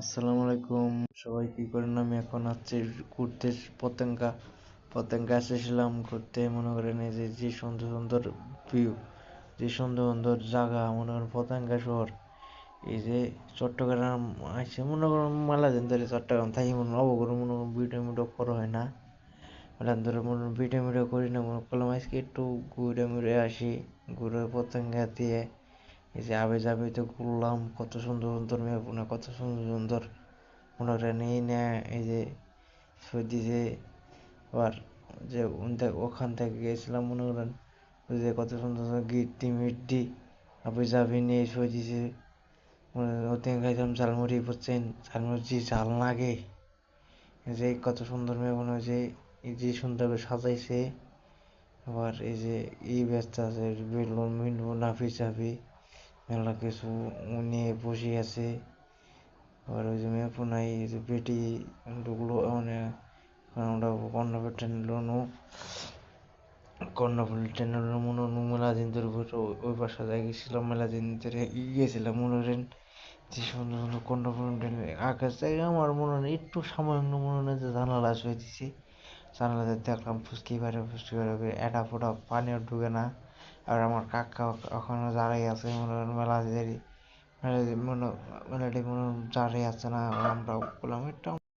আসসালামু আলাইকুম। সবাই কি করেন? আমি এখন আছি ঘুরতে পতেঙ্গা। পতেঙ্গা এসেছিলাম ঘুরতে। মনে করেন এই যে যে সুন্দর সুন্দর ভিউ যে সুন্দর সুন্দর জায়গা, মনে করেন পতেঙ্গা শহর। এই যে চট্টগ্রাম আসে মনে করেন মেলা দিন ধরে চট্টগ্রাম থাকি, মনে অবগর মনে করেন ভিডিও মিডিও করা হয় না। মেলা দিন ধরে মনে ভিডিও মিডিও করি না, মনে করলাম আজকে একটু ঘুরে মুড়ে আসি, ঘুরে পতেঙ্গা দিয়ে। এই যে আবে যাবে তো ঘুরলাম, কত সুন্দর সুন্দর মেয়ে মেহপুনা কত সুন্দর সুন্দর মনে করেন এই না, এই যে সৌদি যে আবার যে ওখান থেকে গিয়েছিলাম মনে করেন, ওই যে কত সুন্দর সুন্দর গিট্টি মিট্টি, আবে যাবে নিয়ে যে ওতে খাইছিলাম ঝালমুড়ি বুঝছেন, ঝালমুড়ি যে ঝাল লাগে যে কত সুন্দর মেয়ে মেহপুনা যে, এই যে সুন্দর সাজাইছে, আবার এই যে ই ব্যস্ত আছে বেলুন মিলুন নাফি চাফি মেলা কিছু নিয়ে বসে আছে। আর ওই যে মেপুনাই এই যে বেটি ঢুকলো মানে আমরা কর্ণফুল ট্রেন কর্ণফুল ট্রেন মনে মেলা দিন ধরে ওই পাশে যাই গেছিলাম মেলা দিন ধরে গিয়েছিলাম মনে করেন যে সুন্দর সুন্দর কর্ণফুল ট্রেনে আকাশ জায়গা আমার মনে হয় একটু সামান্য মনে হয় যে জানালা শুয়ে দিছি। জানালাতে দেখলাম ফুসকি বাইরে ফুসকি বাইরে এটা ফোটা পানিও ঢুকে না। আর আমার কাকা ওখানে দাঁড়াই আছে, মনে হয় মেলা দেরি মনে মেলাটি মনে দাঁড়িয়ে আছে না, আমরা বললাম, এটা